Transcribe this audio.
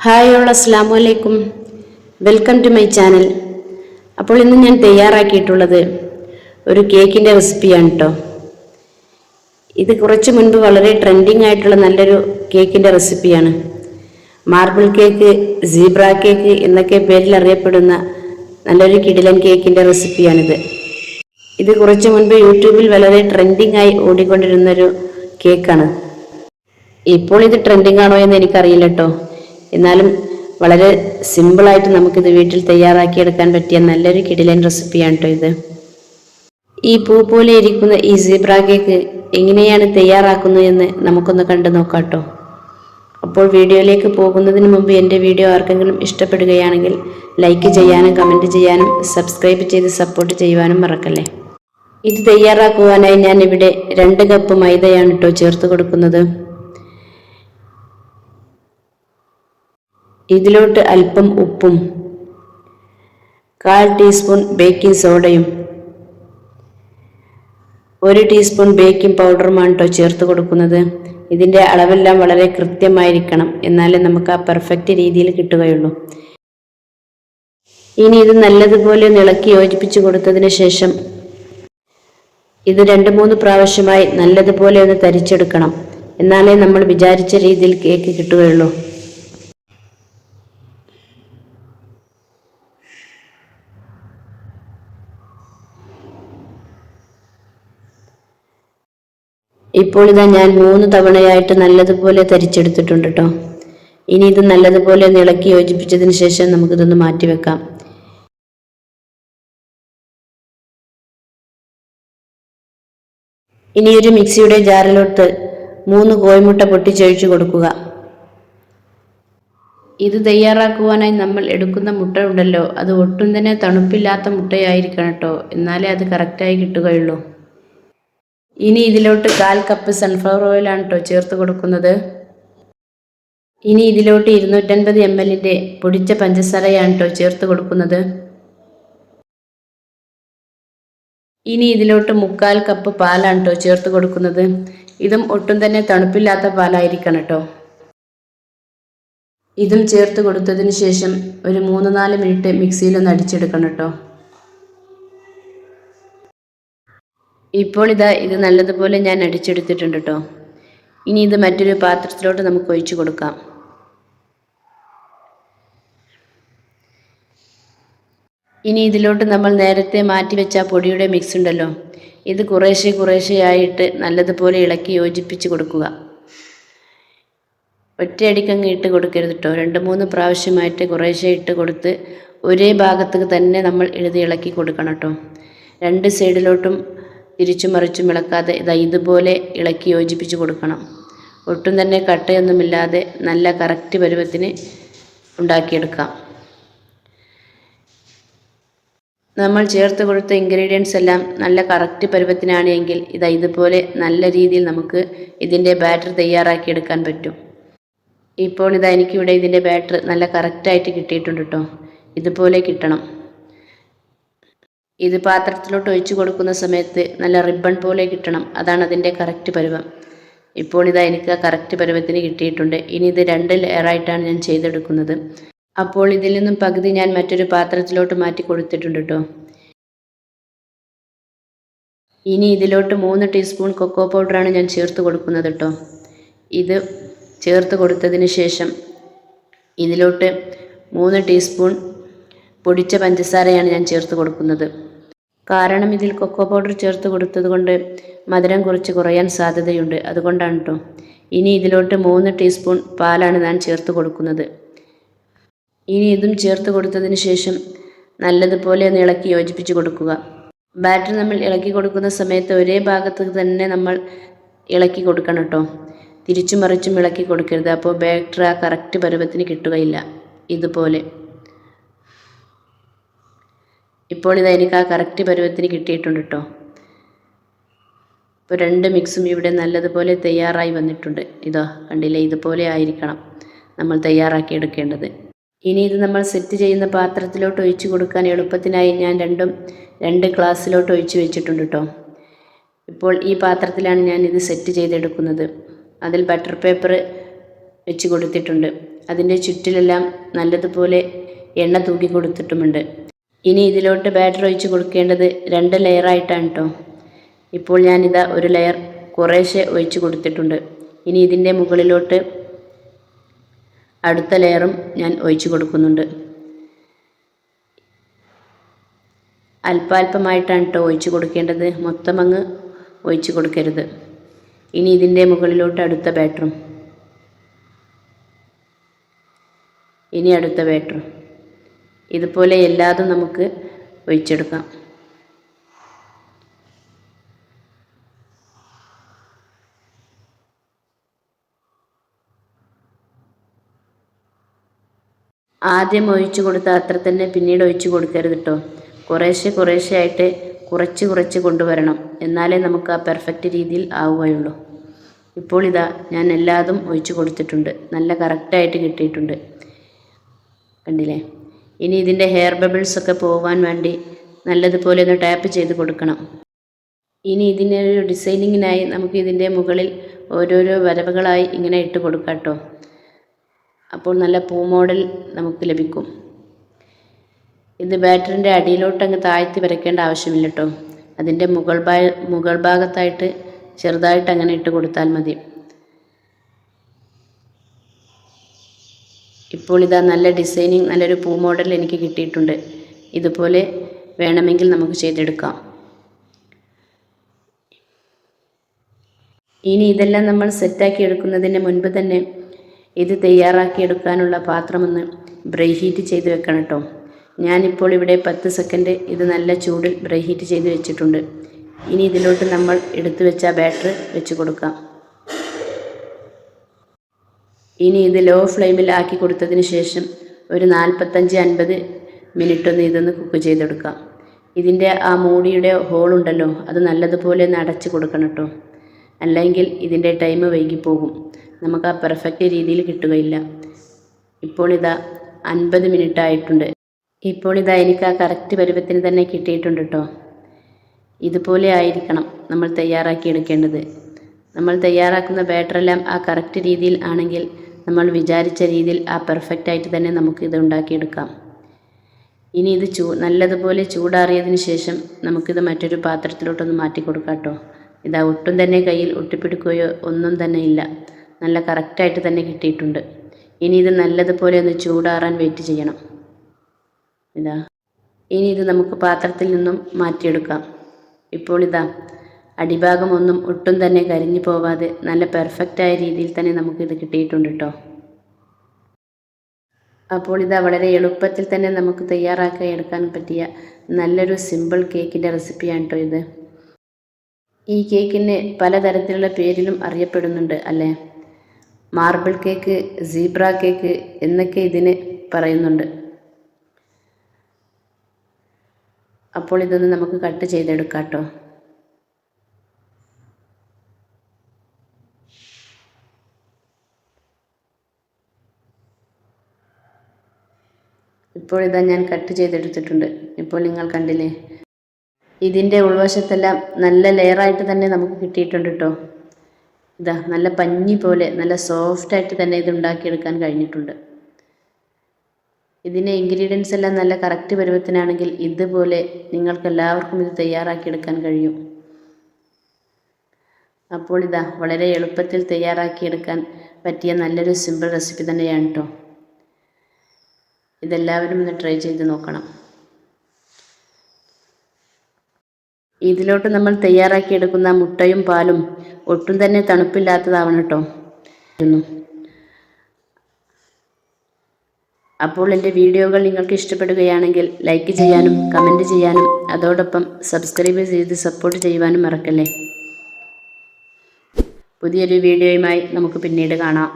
Hi all അസ്സാം വലൈക്കും welcome to my channel അപ്പോൾ ഇന്ന് ഞാൻ തയ്യാറാക്കിയിട്ടുള്ളത് ഒരു കേക്കിന്റെ റെസിപ്പിയാണ് കേട്ടോ ഇത് കുറച്ച് മുൻപ് വളരെ ട്രെൻഡിങ് ആയിട്ടുള്ള നല്ലൊരു കേക്കിന്റെ റെസിപ്പിയാണ് മാർബിൾ കേക്ക് സീബ്ര കേക്ക് എന്നൊക്കെ പേരിൽ അറിയപ്പെടുന്ന നല്ലൊരു കിടിലൻ കേക്കിന്റെ റെസിപ്പിയാണിത് ഇത് കുറച്ച് മുൻപ് യൂട്യൂബിൽ വളരെ ട്രെൻഡിങ് ആയി ഓടിക്കൊണ്ടിരുന്നൊരു കേക്കാണ് ഇപ്പോൾ ഇത് ട്രെൻഡിങ് ആണോ എന്ന് എനിക്കറിയില്ല കേട്ടോ എന്നാലും വളരെ സിമ്പിളായിട്ട് നമുക്കിത് വീട്ടിൽ തയ്യാറാക്കിയെടുക്കാൻ പറ്റിയ നല്ലൊരു കിടിലൻ റെസിപ്പിയാണ് കേട്ടോ ഇത്. ഈ പൂ പോലെ ഇരിക്കുന്ന ഈ സീബ്ര കേക്ക് എങ്ങനെയാണ് തയ്യാറാക്കുന്നത് എന്ന് നമുക്കൊന്ന് കണ്ടു നോക്കാം കേട്ടോ അപ്പോൾ വീഡിയോയിലേക്ക് പോകുന്നതിന് മുമ്പ് എന്റെ വീഡിയോ ആർക്കെങ്കിലും ഇഷ്ടപ്പെടുകയാണെങ്കിൽ ലൈക്ക് ചെയ്യാനും കമന്റ് ചെയ്യാനും സബ്സ്ക്രൈബ് ചെയ്ത് സപ്പോർട്ട് ചെയ്യുവാനും മറക്കല്ലേ. ഇത് തയ്യാറാക്കുവാനായി ഞാൻ ഇവിടെ രണ്ട് കപ്പ് മൈദയാണ് കേട്ടോ ചേർത്ത് കൊടുക്കുന്നത്. ഇതിലോട്ട് അല്പം ഉപ്പും കാൽ ടീസ്പൂൺ ബേക്കിംഗ് സോഡയും ഒരു ടീസ്പൂൺ ബേക്കിംഗ് പൗഡറുമാണ് കേട്ടോ ചേർത്ത് കൊടുക്കുന്നത്. ഇതിന്റെ അളവെല്ലാം വളരെ കൃത്യമായിരിക്കണം. എന്നാലേ നമുക്ക് ആ പെർഫെക്റ്റ് രീതിയിൽ കിട്ടുകയുള്ളൂ. ഇനി ഇത് നല്ലതുപോലെ ഇളക്കി യോജിപ്പിച്ച് കൊടുത്തതിന് ശേഷം ഇത് രണ്ട് മൂന്ന് പ്രാവശ്യമായി നല്ലതുപോലെ ഒന്ന് തരിച്ചെടുക്കണം. എന്നാലേ നമ്മൾ വിചാരിച്ച രീതിയിൽ കേക്ക് കിട്ടുകയുള്ളൂ. ഇപ്പോൾ ഇതാ ഞാൻ മൂന്ന് തവണയായിട്ട് നല്ലതുപോലെ തരിച്ചെടുത്തിട്ടുണ്ട് കേട്ടോ ഇനി ഇത് നല്ലതുപോലെ ഒന്ന് ഇളക്കി യോജിപ്പിച്ചതിന് ശേഷം നമുക്കിതൊന്ന് മാറ്റി വെക്കാം. ഇനി ഒരു മിക്സിയുടെ ജാറിലോട്ട് മൂന്ന് കോഴിമുട്ട പൊട്ടിച്ചൊഴിച്ചു കൊടുക്കുക. ഇത് തയ്യാറാക്കുവാനായി നമ്മൾ എടുക്കുന്ന മുട്ട ഉണ്ടല്ലോ അത് ഒട്ടും തന്നെ തണുപ്പില്ലാത്ത മുട്ടയായിരിക്കണം കേട്ടോ എന്നാലേ അത് കറക്റ്റായി കിട്ടുകയുള്ളൂ. ഇനി ഇതിലോട്ട് കാൽ കപ്പ് സൺഫ്ലവർ ഓയിലാണ് കേട്ടോ ചേർത്ത് കൊടുക്കുന്നത്. ഇനി ഇതിലോട്ട് ഇരുന്നൂറ്റൻപത് എം എല്ലിന്റെ പൊടിച്ച പഞ്ചസാരയാണ് കേട്ടോ ചേർത്ത് കൊടുക്കുന്നത്. ഇനി ഇതിലോട്ട് മുക്കാൽ കപ്പ് പാലാണ് കേട്ടോ ചേർത്ത് കൊടുക്കുന്നത്. ഇതും ഒട്ടും തന്നെ തണുപ്പില്ലാത്ത പാലായിരിക്കണം കേട്ടോ ഇതും ചേർത്ത് കൊടുത്തതിന് ശേഷം ഒരു മൂന്ന് നാല് മിനിറ്റ് മിക്സിയിലൊന്ന് അടിച്ചെടുക്കണം കേട്ടോ ഇപ്പോൾ ഇതാ ഇത് നല്ലതുപോലെ ഞാൻ അടിച്ചെടുത്തിട്ടുണ്ട് കേട്ടോ ഇനി ഇത് മറ്റൊരു പാത്രത്തിലോട്ട് നമുക്ക് ഒഴിച്ചു കൊടുക്കാം. ഇനി ഇതിലോട്ട് നമ്മൾ നേരത്തെ മാറ്റി വെച്ച പൊടിയുടെ മിക്സ് ഉണ്ടല്ലോ. ഇത് കുറേശ്ശെ കുറേശ്ശെയായിട്ട് നല്ലതുപോലെ ഇളക്കി യോജിപ്പിച്ച് കൊടുക്കുക. ഒറ്റയടിക്കങ്ങ് ഇട്ട് കൊടുക്കരുത് കേട്ടോ രണ്ട് മൂന്ന് പ്രാവശ്യമായിട്ട് കുറേശ്ശെ ഇട്ട് കൊടുത്ത് ഒരേ ഭാഗത്തേക്ക് തന്നെ നമ്മൾ എഴുതി ഇളക്കി കൊടുക്കണം കേട്ടോ രണ്ട് സൈഡിലോട്ടും തിരിച്ചും മറിച്ചും ഇളക്കാതെ ഇതാ ഇതുപോലെ ഇളക്കി യോജിപ്പിച്ച് കൊടുക്കണം. ഒട്ടും തന്നെ കട്ടയൊന്നുമില്ലാതെ നല്ല കറക്റ്റ് പരുവത്തിന് ഉണ്ടാക്കിയെടുക്കാം. നമ്മൾ ചേർത്ത് കൊടുത്ത ഇൻഗ്രീഡിയൻസ് എല്ലാം നല്ല കറക്റ്റ് പരുവത്തിനാണ് എങ്കിൽ ഇതാ ഇതുപോലെ നല്ല രീതിയിൽ നമുക്ക് ഇതിന്റെ ബാറ്റർ തയ്യാറാക്കിയെടുക്കാൻ പറ്റും. ഇപ്പോൾ ഇതാ എനിക്കിവിടെ ഇതിന്റെ ബാറ്റർ നല്ല കറക്റ്റായിട്ട് കിട്ടിയിട്ടുണ്ട് കേട്ടോ ഇതുപോലെ കിട്ടണം. ഇത് പാത്രത്തിലോട്ട് ഒഴിച്ചു കൊടുക്കുന്ന സമയത്ത് നല്ല റിബൺ പോലെ കിട്ടണം. അതാണ് അതിന്റെ കറക്റ്റ് പരുവം. ഇപ്പോൾ ഇതാ എനിക്ക് ആ കറക്റ്റ് പരുവത്തിന് കിട്ടിയിട്ടുണ്ട്. ഇനി ഇത് രണ്ട് ലെയറായിട്ടാണ് ഞാൻ ചെയ്തെടുക്കുന്നത്. അപ്പോൾ ഇതിൽ നിന്നും പകുതി ഞാൻ മറ്റൊരു പാത്രത്തിലോട്ട് മാറ്റി കൊടുത്തിട്ടുണ്ട് കേട്ടോ. ഇനി ഇതിലോട്ട് മൂന്ന് ടീസ്പൂൺ കൊക്കോ പൗഡറാണ് ഞാൻ ചേർത്ത് കൊടുക്കുന്നത് കേട്ടോ. ഇത് ചേർത്ത് കൊടുത്തതിന് ശേഷം ഇതിലോട്ട് മൂന്ന് ടീസ്പൂൺ പൊടിച്ച പഞ്ചസാരയാണ് ഞാൻ ചേർത്ത് കൊടുക്കുന്നത്. കാരണം ഇതിൽ കൊക്കോ പൗഡർ ചേർത്ത് കൊടുത്തത് കൊണ്ട് മധുരം കുറച്ച് കുറയാൻ സാധ്യതയുണ്ട്. അതുകൊണ്ടാണ് കേട്ടോ ഇനി ഇതിലോട്ട് മൂന്ന് ടീസ്പൂൺ പാലാണ് ഞാൻ ചേർത്ത് കൊടുക്കുന്നത്. ഇനി ഇതും ചേർത്ത് കൊടുത്തതിന് ശേഷം നല്ലതുപോലെ ഒന്ന് ഇളക്കി യോജിപ്പിച്ച് കൊടുക്കുക. ബാറ്റർ നമ്മൾ ഇളക്കി കൊടുക്കുന്ന സമയത്ത് ഒരേ ഭാഗത്ത് തന്നെ നമ്മൾ ഇളക്കി കൊടുക്കണം കേട്ടോ തിരിച്ചും മറിച്ചും ഇളക്കി കൊടുക്കരുത്. അപ്പോൾ ബാറ്റർ ആ കറക്റ്റ് പരുവത്തിന് കിട്ടുകയില്ല. ഇതുപോലെ. ഇപ്പോൾ ഇതാ എനിക്ക് ആ കറക്റ്റ് പരുവത്തിന് കിട്ടിയിട്ടുണ്ട് കേട്ടോ ഇപ്പോൾ രണ്ട് മിക്സും ഇവിടെ നല്ലതുപോലെ തയ്യാറായി വന്നിട്ടുണ്ട്. ഇതോ കണ്ടില്ലേ? ഇതുപോലെ ആയിരിക്കണം നമ്മൾ തയ്യാറാക്കി എടുക്കേണ്ടത്. ഇനി ഇത് നമ്മൾ സെറ്റ് ചെയ്യുന്ന പാത്രത്തിലോട്ട് ഒഴിച്ചു കൊടുക്കാൻ എളുപ്പത്തിനായി ഞാൻ രണ്ടും രണ്ട് ഗ്ലാസ്സിലോട്ട് ഒഴിച്ചു വെച്ചിട്ടുണ്ട് കേട്ടോ ഇപ്പോൾ ഈ പാത്രത്തിലാണ് ഞാൻ ഇത് സെറ്റ് ചെയ്തെടുക്കുന്നത്. അതിൽ ബട്ടർ പേപ്പർ വെച്ച് കൊടുത്തിട്ടുണ്ട്. അതിന്റെ ചുറ്റിലെല്ലാം നല്ലതുപോലെ എണ്ണ തൂക്കി കൊടുത്തിട്ടുമുണ്ട്. ഇനി ഇതിലോട്ട് ബാറ്റർ ഒഴിച്ച് കൊടുക്കേണ്ടത് രണ്ട് ലെയറായിട്ടാണ് കേട്ടോ ഇപ്പോൾ ഞാനിതാ ഒരു ലെയർ കുറേശ്ശെ ഒഴിച്ച് കൊടുത്തിട്ടുണ്ട്. ഇനി ഇതിന്റെ മുകളിലോട്ട് അടുത്ത ലെയറും ഞാൻ ഒഴിച്ചു കൊടുക്കുന്നുണ്ട്. അല്പാൽപമായിട്ടാണ് കേട്ടോ ഒഴിച്ച് കൊടുക്കേണ്ടത്. മൊത്തം അങ്ങ് ഒഴിച്ച് കൊടുക്കരുത്. ഇനി ഇതിന്റെ മുകളിലോട്ട് അടുത്ത ബാറ്ററും ഇനി അടുത്ത ബാറ്ററും ഇതുപോലെ എല്ലാതും നമുക്ക് ഒഴിച്ചെടുക്കാം. ആദ്യം ഒഴിച്ചു കൊടുത്ത അത്ര തന്നെ പിന്നീട് ഒഴിച്ചു കൊടുക്കരുത് കേട്ടോ കുറേശ്ശെ കുറേശ്ശെ ആയിട്ട് കുറച്ച് കുറച്ച് കൊണ്ടുവരണം. എന്നാലേ നമുക്ക് ആ പെർഫെക്റ്റ് രീതിയിൽ ആവുകയുള്ളൂ. ഇപ്പോൾ ഇതാ ഞാൻ എല്ലാതും ഒഴിച്ചു കൊടുത്തിട്ടുണ്ട്. നല്ല കറക്റ്റായിട്ട് കിട്ടിയിട്ടുണ്ട്. കണ്ടില്ലേ? ഇനി ഇതിന്റെ ഹെയർ ബബിൾസ് ഒക്കെ പോകാൻ വേണ്ടി നല്ലതുപോലെ ഒന്ന് ടാപ്പ് ചെയ്ത് കൊടുക്കണം. ഇനി ഇതിന്റെ ഒരു ഡിസൈനിങ്ങിനായി നമുക്ക് ഇതിന്റെ മുകളിൽ ഓരോരോ വരവുകളായി ഇങ്ങനെ ഇട്ട് കൊടുക്കാം കേട്ടോ. അപ്പോൾ നല്ല പൂ മോഡൽ നമുക്ക് ലഭിക്കും. ഇത് ബാറ്ററിന്റെ അടിയിലോട്ട് അങ്ങ് താഴ്ത്തി വരയ്ക്കേണ്ട ആവശ്യമില്ല കേട്ടോ. അതിന്റെ മുകൾ ഭാ മുകൾ ഭാഗത്തായിട്ട് ചെറുതായിട്ട് അങ്ങനെ ഇട്ട് കൊടുത്താൽ മതി. ഇപ്പോൾ ഇതാ നല്ല ഡിസൈനിങ് നല്ലൊരു പൂ മോഡൽ എനിക്ക് കിട്ടിയിട്ടുണ്ട്. ഇതുപോലെ വേണമെങ്കിൽ നമുക്ക് ചെയ്തെടുക്കാം. ഇനി ഇതെല്ലാം നമ്മൾ സെറ്റാക്കി എടുക്കുന്നതിന് മുൻപ് തന്നെ ഇത് തയ്യാറാക്കി എടുക്കാനുള്ള പാത്രമൊന്ന് ബ്രൈ ഹീറ്റ് ചെയ്ത് വെക്കണം കേട്ടോ. ഞാനിപ്പോൾ ഇവിടെ പത്ത് സെക്കൻഡ് ഇത് നല്ല ചൂടിൽ ബ്രൈ ഹീറ്റ് ചെയ്ത് വെച്ചിട്ടുണ്ട്. ഇനി ഇതിലോട്ട് നമ്മൾ എടുത്തു വെച്ച ബാറ്ററി വെച്ച് കൊടുക്കാം. ഇനി ഇത് ലോ ഫ്ലെയിമിൽ ആക്കി കൊടുത്തതിന് ശേഷം ഒരു നാൽപ്പത്തഞ്ച് അൻപത് മിനിറ്റ് ഒന്ന് ഇതൊന്ന് കുക്ക് ചെയ്തെടുക്കാം. ഇതിന്റെ ആ മൂടിയുടെ ഹോളുണ്ടല്ലോ അത് നല്ലതുപോലെ ഒന്ന് അടച്ച് കൊടുക്കണം കേട്ടോ. അല്ലെങ്കിൽ ഇതിന്റെ ടൈം വൈകിപ്പോകും. നമുക്ക് ആ പെർഫെക്റ്റ് രീതിയിൽ കിട്ടുകയില്ല. ഇപ്പോൾ ഇതാ അൻപത് മിനിറ്റ് ആയിട്ടുണ്ട്. ഇപ്പോൾ ഇതാ എനിക്ക് ആ കറക്റ്റ് പരുവത്തിന് തന്നെ കിട്ടിയിട്ടുണ്ട് കേട്ടോ. ഇതുപോലെ ആയിരിക്കണം നമ്മൾ തയ്യാറാക്കി എടുക്കേണ്ടത്. നമ്മൾ തയ്യാറാക്കുന്ന ബാറ്ററെല്ലാം ആ കറക്റ്റ് രീതിയിൽ ആണെങ്കിൽ നമ്മൾ വിചാരിച്ച രീതിയിൽ ആ പെർഫെക്റ്റ് ആയിട്ട് തന്നെ നമുക്ക് ഇത് ഉണ്ടാക്കിയെടുക്കാം. ഇനി ഇത് ചൂ നല്ലതുപോലെ ചൂടാറിയതിന് ശേഷം നമുക്കിത് മറ്റൊരു പാത്രത്തിലോട്ടൊന്ന് മാറ്റി കൊടുക്കാം കേട്ടോ. ഇതാ ഒട്ടും തന്നെ കയ്യിൽ ഒട്ടിപ്പിടിക്കുകയോ ഒന്നും തന്നെ ഇല്ല. നല്ല കറക്റ്റായിട്ട് തന്നെ കിട്ടിയിട്ടുണ്ട്. ഇനി ഇത് നല്ലതുപോലെ ഒന്ന് ചൂടാറാൻ വെയിറ്റ് ചെയ്യണം. ഇതാ. ഇനി ഇത് നമുക്ക് പാത്രത്തിൽ നിന്നും മാറ്റിയെടുക്കാം. ഇപ്പോൾ ഇതാ അടിഭാഗം ഒന്നും ഒട്ടും തന്നെ കരിഞ്ഞു പോവാതെ നല്ല പെർഫെക്റ്റ് പെർഫെക്റ്റായ രീതിയിൽ തന്നെ നമുക്കിത് കിട്ടിയിട്ടുണ്ട് കേട്ടോ അപ്പോൾ ഇതാ വളരെ എളുപ്പത്തിൽ തന്നെ നമുക്ക് തയ്യാറാക്കി എടുക്കാൻ പറ്റിയ നല്ലൊരു സിമ്പിൾ കേക്കിന്റെ റെസിപ്പിയാണ് കേട്ടോ ഇത്. ഈ കേക്കിന് പലതരത്തിലുള്ള പേരിലും അറിയപ്പെടുന്നുണ്ട് അല്ലേ? മാർബിൾ കേക്ക് സീബ്ര കേക്ക് എന്നൊക്കെ ഇതിന് പറയുന്നുണ്ട്. അപ്പോൾ ഇതൊന്ന് നമുക്ക് കട്ട് ചെയ്തെടുക്കാം കേട്ടോ ഇപ്പോൾ ഇതാ ഞാൻ കട്ട് ചെയ്തെടുത്തിട്ടുണ്ട്. ഇപ്പോൾ നിങ്ങൾ കണ്ടില്ലേ? ഇതിന്റെ ഉൾവശത്തെല്ലാം നല്ല ലെയറായിട്ട് തന്നെ നമുക്ക് കിട്ടിയിട്ടുണ്ട് കേട്ടോ ഇതാ നല്ല പഞ്ഞി പോലെ നല്ല സോഫ്റ്റായിട്ട് തന്നെ ഇത് ഉണ്ടാക്കിയെടുക്കാൻ കഴിഞ്ഞിട്ടുണ്ട്. ഇതിന്റെ ഇൻഗ്രീഡിയൻസ് എല്ലാം നല്ല കറക്റ്റ് പരുവത്തിനാണെങ്കിൽ ഇതുപോലെ നിങ്ങൾക്ക് എല്ലാവർക്കും ഇത് തയ്യാറാക്കിയെടുക്കാൻ കഴിയും. അപ്പോൾ ഇതാ വളരെ എളുപ്പത്തിൽ തയ്യാറാക്കിയെടുക്കാൻ പറ്റിയ നല്ലൊരു സിമ്പിൾ റെസിപ്പി തന്നെയാണ് കേട്ടോ ഇതെല്ലാവരും ഒന്ന് ട്രൈ ചെയ്ത് നോക്കണം. ഇതിലോട്ട് നമ്മൾ തയ്യാറാക്കിയെടുക്കുന്ന മുട്ടയും പാലും ഒട്ടും തന്നെ തണുപ്പില്ലാത്തതാവണം കേട്ടോ. അപ്പോൾ എന്റെ വീഡിയോകൾ നിങ്ങൾക്ക് ഇഷ്ടപ്പെടുകയാണെങ്കിൽ ലൈക്ക് ചെയ്യാനും കമന്റ് ചെയ്യാനും അതോടൊപ്പം സബ്സ്ക്രൈബ് ചെയ്ത് സപ്പോർട്ട് ചെയ്യുവാനും മറക്കല്ലേ. പുതിയൊരു വീഡിയോയുമായി നമുക്ക് പിന്നീട് കാണാം.